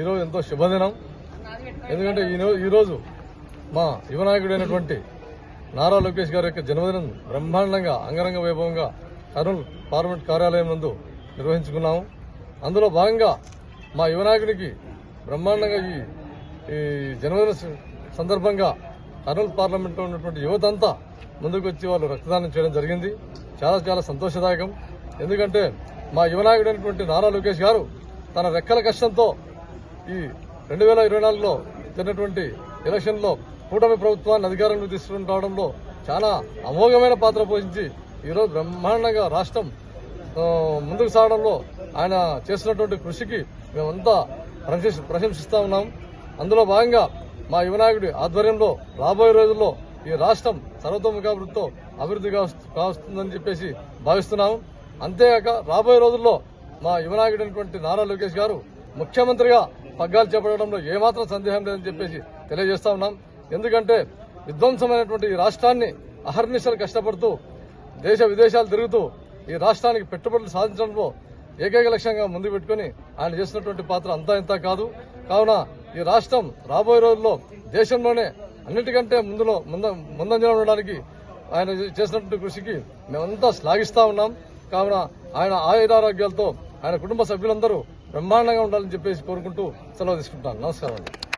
ఈరోజు ఎంతో శుభదినం. ఎందుకంటే ఈ ఈరోజు మా యువనాయకుడైనటువంటి నారా లోకేష్ గారి యొక్క జన్మదినం బ్రహ్మాండంగా అంగరంగ వైభవంగా కర్నూలు పార్లమెంట్ కార్యాలయం నందు నిర్వహించుకున్నాము. అందులో భాగంగా మా యువనాయకుడికి బ్రహ్మాండంగా ఈ ఈ జన్మదిన సందర్భంగా కర్నూలు పార్లమెంట్లో ఉన్నటువంటి యువతంతా ముందుకు వచ్చి వాళ్ళు రక్తదానం చేయడం జరిగింది. చాలా చాలా సంతోషదాయకం. ఎందుకంటే మా యువనాయకుడైనటువంటి నారా లోకేష్ గారు తన రెక్కల కష్టంతో ఈ రెండు వేల ఇరవై నాలుగులో జరిగినటువంటి ఎలక్షన్లో కూటమి ప్రభుత్వాన్ని అధికారంలో తీసుకుని రావడంలో చాలా అమోఘమైన పాత్ర పోషించి ఈరోజు బ్రహ్మాండంగా రాష్ట్రం ముందుకు సాగడంలో ఆయన చేస్తున్నటువంటి కృషికి మేమంతా ప్రశంసి- ప్రశంసిస్తా ఉన్నాం. అందులో భాగంగా మా యువనాయకుడి ఆధ్వర్యంలో రాబోయే రోజుల్లో ఈ రాష్ట్రం సర్వతోముఖాభివృద్ధితో అభివృద్ధి కావస్తుందని చెప్పేసి భావిస్తున్నాము అంతేకాక రాబోయే రోజుల్లో మా యువనాయకుడైనటువంటి నారా లోకేష్ గారు ముఖ్యమంత్రిగా పగ్గాలు చేపట్టడంలో ఏమాత్రం సందేహం లేదని చెప్పేసి తెలియజేస్తా ఉన్నాం. ఎందుకంటే విధ్వంసమైనటువంటి ఈ రాష్ట్రాన్ని అహర్నిశలు కష్టపడుతూ దేశ విదేశాలు తిరుగుతూ ఈ రాష్ట్రానికి పెట్టుబడులు సాధించడంలో ఏకైక లక్ష్యంగా ముందు పెట్టుకుని ఆయన చేసినటువంటి పాత్ర అంతా ఇంత కాదు. కావున ఈ రాష్ట్రం రాబోయే రోజుల్లో దేశంలోనే అన్నిటికంటే ముందులో ముంద ముందంజలో ఉండడానికి ఆయన చేసినటువంటి కృషికి మేమంతా శ్లాఘిస్తా ఉన్నాం. కావున ఆయన ఆయురారోగ్యాలతో ఆయన కుటుంబ సభ్యులందరూ బ్రహ్మాండంగా ఉండాలని చెప్పేసి కోరుకుంటూ సెలవు తీసుకుంటాను నమస్కారం అండి.